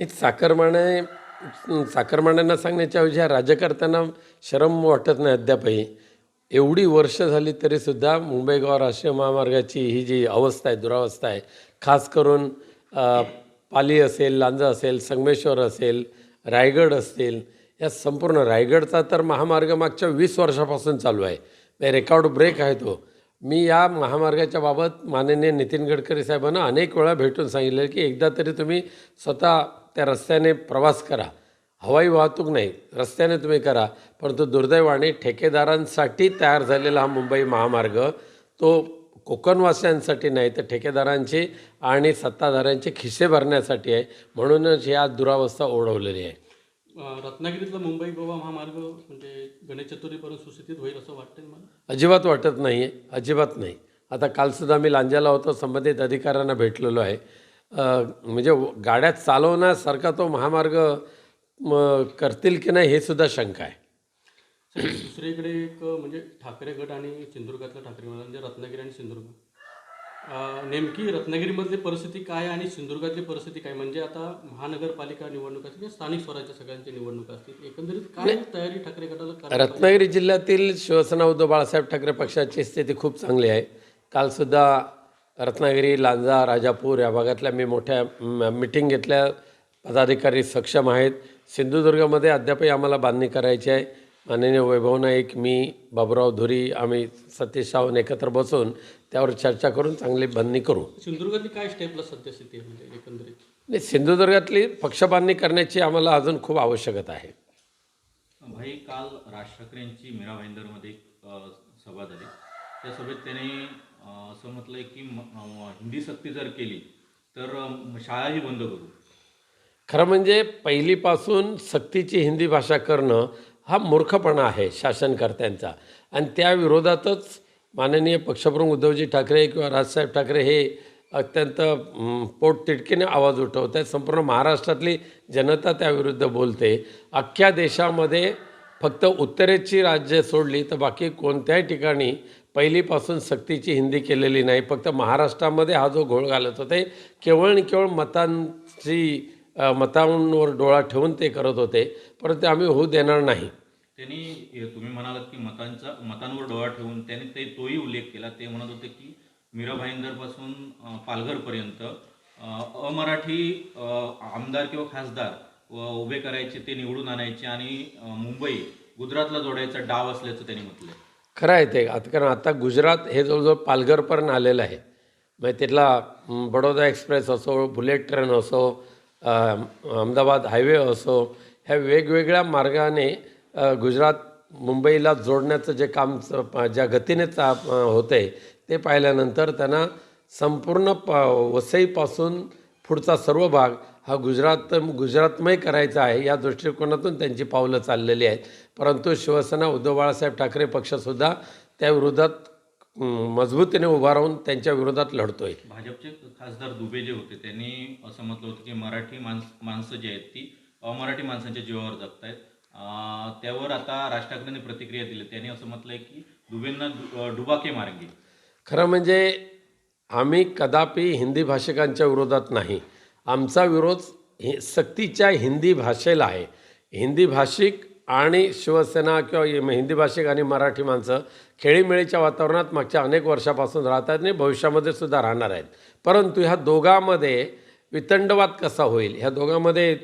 एक साखरमाने साखरमान्यांना सांगण्याच्या ऐवजी ह्या राज्यकर्त्यांना शरम वाटत नाही अद्यापही. एवढी वर्ष झाली तरीसुद्धा मुंबई राष्ट्रीय महामार्गाची ही जी अवस्था आहे दुरावस्था आहे खास करून पाली असेल लांजा असेल संगमेश्वर असेल रायगड असेल या संपूर्ण रायगडचा तर महामार्ग मागच्या वीस वर्षापासून चालू आहे. म्हणजे रेकॉर्ड ब्रेक आहे तो. मी या महामार्गाच्या बाबत माननीय नितीन गडकरी साहेबांना अनेक वेळा भेटून सांगितलं की एकदा तरी तुम्ही स्वतः त्या रस्त्याने प्रवास करा. हवाई वाहतूक नाही रस्त्याने तुम्ही करा. परंतु दुर्दैवाने ठेकेदारांसाठी तयार झालेला हा मुंबई महामार्ग तो कोकणवासियांसाठी नाही तर ठेकेदारांची आणि सत्ताधाऱ्यांचे खिसे भरण्यासाठी आहे. म्हणूनच ही आज दुरावस्था ओढवलेली आहे. रत्नागिरीतला मुंबई गोवा महामार्ग म्हणजे गणेश चतुर्थीपर्यंत सुस्थितीत होईल असं वाटतंय मला? अजिबात वाटत नाही आहे अजिबात नाही. आता कालसुद्धा मी लांजाला होतो संबंधित अधिकाऱ्यांना भेटलेलो आहे. म्हणजे गाड्या चालवण्यासारखा तो महामार्ग म, करतील की नाही हे सुद्धा शंका आहे. सर, दुसरीकडे एक म्हणजे ठाकरे गट आणि सिंधुदुर्गातला ठाकरे म्हणजे रत्नागिरी आणि सिंधुदुर्ग. नेमकी रत्नागिरीमधली परिस्थिती काय आणि सिंधुदुर्गातली परिस्थिती काय? म्हणजे आता महानगरपालिका निवडणूक असतील किंवा स्थानिक स्वराज्य सगळ्यांच्या निवडणुका असतील एकंदरीत काय तयारी ठाकरे गटाला रत्नागिरी जिल्ह्यातील शिवसेना उद्धव बाळासाहेब ठाकरे पक्षाची स्थिती खूप चांगली आहे. कालसुद्धा रत्नागिरी लांजा राजापूर या भागातल्या मी मोठ्या मिटिंग घेतल्या. पदाधिकारी सक्षम आहेत. सिंधुदुर्गमध्ये अद्यापही आम्हाला बांधणी करायची आहे. माननीय वैभव नाईक मी बाबुराव धुरी आम्ही सतीश सावंत एकत्र बसून त्यावर चर्चा करून चांगली बांधणी करू. सिंधुदुर्गातली काय स्टेपला सद्यस्थिती आहे म्हणजे एकंदरीत? आणि सिंधुदुर्गातली पक्षबांधणी करण्याची आम्हाला अजून खूप आवश्यकता आहे. भाई काल राज ठाकरे यांची मीरा भाईंदरमध्ये सभा झाली. त्या सभेत त्याने असं म्हटलंय की हिंदी सक्ती जर केली तर शाळाही बंद करू. खरं म्हणजे पहिलीपासून सक्तीची हिंदी भाषा करणं हा मूर्खपणा आहे शासनकर्त्यांचा. आणि त्या विरोधातच माननीय पक्षप्रमुख उद्धवजी ठाकरे किंवा राजसाहेब ठाकरे हे अत्यंत अं, पोटतिडकीने आवाज उठवत आहेत संपूर्ण महाराष्ट्रातली जनता त्याविरुद्ध बोलते. अख्ख्या देशामध्ये फक्त उत्तरेची राज्य सोडली तर बाकी कोणत्याही ठिकाणी पहिलीपासून सक्तीची हिंदी केलेली नाही. फक्त महाराष्ट्रामध्ये हा जो घोळ घालत होते केवळ आणि केवळ मतांची मतांवर डोळा ठेवून ते करत होते. परंतु आम्ही होऊ देणार नाही. त्यांनी तुम्ही म्हणालात की मतांचा मतांवर डोळा ठेवून त्यांनी ते तोही उल्लेख केला. ते म्हणत होते की मीरा भाईंदरपासून पालघरपर्यंत अमराठी आमदार किंवा खासदार व उभे करायचे ते निवडून आणायचे आणि मुंबई गुजरातला जोडायचा डाव असल्याचं त्यांनी म्हटलं खरं आहे ते. आता कारण आता गुजरात हे जवळजवळ पालघरपर्यंत आलेलं आहे. म्हणजे तिथला बडोदा एक्सप्रेस असो बुलेट ट्रेन असो अहमदाबाद हायवे असो ह्या वेगवेगळ्या मार्गाने गुजरात मुंबईला जोडण्याचं जे काम ज्या गतीने चा होतं आहे ते पाहिल्यानंतर त्यांना संपूर्ण प वसईपासून पुढचा सर्व भाग हा गुजरात गुजरातमय करायचा आहे या दृष्टिकोनातून त्यांची पावलं चाललेली आहेत. परंतु शिवसेना उद्धव बाळासाहेब ठाकरे पक्षसुद्धा त्या विरोधात अं, मजबूतीने उभा राहून त्यांच्या विरोधात लढतोय. भाजपचे खासदार दुबे जे होते त्यांनी असं म्हटलं होतं की मराठी माणस माणसं जी आहेत ती अमराठी माणसांच्या जीवावर जगत आहेत त्यावर आता राज ठाकरेंनी प्रतिक्रिया दिली. त्यांनी असं म्हटलंय की दुबेंना डुबाके मार्गे. खरं म्हणजे आम्ही कदापि हिंदी भाषिकांच्या विरोधात नाही. आमचा विरोध हि सक्तीच्या हिंदी भाषेला आहे. हिंदी भाषिक आणि शिवसेना किंवा हिंदी भाषिक आणि मराठी माणसं खेळीमेळीच्या वातावरणात मागच्या अनेक वर्षापासून राहत आहेत आणि भविष्यामध्ये सुद्धा राहणार आहेत. परंतु ह्या दोघांमध्ये वितंडवाद कसा होईल? ह्या दोघांमध्ये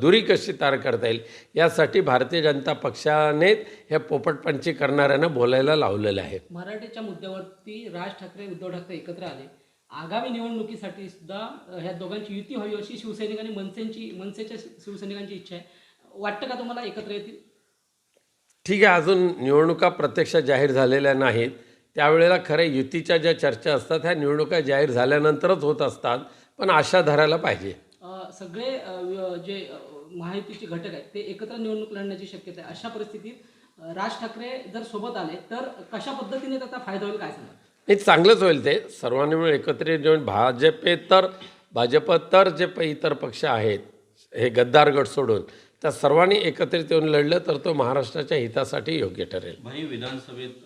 दुरी कशी तयार करता येईल? यासाठी भारतीय जनता पक्षाने ह्या पोपटपंची करणाऱ्यांना बोलायला लावलेलं आहे. मराठीच्या मुद्द्यावरती राज ठाकरे उद्धव ठाकरे एकत्र आले. आगामी निवडणुकीसाठी सुद्धा ह्या दोघांची युती व्हावी अशी शिवसैनिक आणि मनसेंची मनसेच्या शिवसैनिकांची इच्छा आहे. वाटतं का तुम्हाला एकत्र येतील? ठीक आहे अजून निवडणुका प्रत्यक्ष जाहीर झालेल्या नाहीत. त्यावेळेला खऱ्या युतीच्या ज्या चर्चा असतात ह्या निवडणुका जाहीर झाल्यानंतरच होत असतात पण आशा धरायला पाहिजे. सगळे जे अ, महायुतीचे घटक आहेत ते एकत्र निवडणूक लढण्याची शक्यता आहे. अशा परिस्थितीत राज ठाकरे जर सोबत आले तर कशा पद्धतीने त्याचा फायदा होईल काय सांगा नाही चांगलंच होईल ते. सर्वांनी मिळून एकत्रित येऊन भाजपेतर भाजप तर जे प इतर पक्ष आहेत हे गद्दार गट सोडून त्या सर्वांनी एकत्रित येऊन लढलं तर तो महाराष्ट्राच्या हितासाठी योग्य ठरेल. भाई विधानसभेत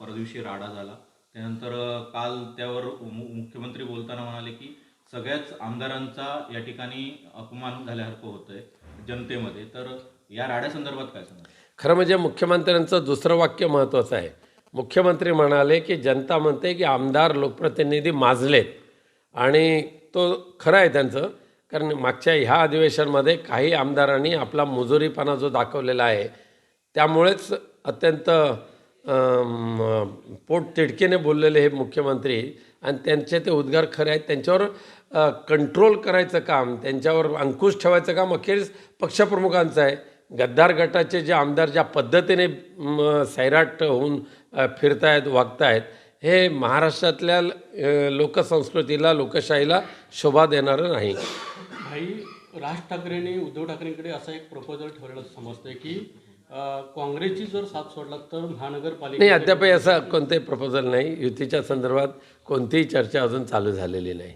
परदिवशी राडा झाला. त्यानंतर काल त्यावर मुख्यमंत्री बोलताना म्हणाले की सगळ्याच आमदारांचा या ठिकाणी अपमान झाल्यासारखं होतंय जनतेमध्ये. तर या राड्यासंदर्भात काय सांगा खरं म्हणजे मुख्यमंत्र्यांचं दुसरं वाक्य महत्त्वाचं आहे. मुख्यमंत्री म्हणाले की जनता म्हणते की आमदार लोकप्रतिनिधी माजलेत. आणि तो खरं आहे त्यांचं कारण मागच्या ह्या अधिवेशनमध्ये काही आमदारांनी आपला मुजुरीपणा जो दाखवलेला आहे त्यामुळेच अत्यंत पोटतिडकीने पोट तिडकीने बोललेले हे मुख्यमंत्री. आणि त्यांचे ते उद्गार खरे आहेत. त्यांच्यावर कंट्रोल करायचं काम त्यांच्यावर अंकुश ठेवायचं काम अखेरीस पक्षप्रमुखांचं आहे. गद्दार गटाचे जे आमदार ज्या पद्धतीने सैराट होऊन फिरतायत वागतायत हे महाराष्ट्रातल्या लोकसंस्कृतीला लोकशाहीला शोभा देणारं नाही. भाई राज ठाकरेंनी उद्धव ठाकरेंकडे असा एक प्रपोजल ठेवलेला समजतंय की काँग्रेसची जर साथ सोडला तर नाही महानगरपालिका अद्यापही असं कोणतेही प्रपोजल नाही. युतीच्या संदर्भात कोणतीही चर्चा अजून चालू झालेली नाही.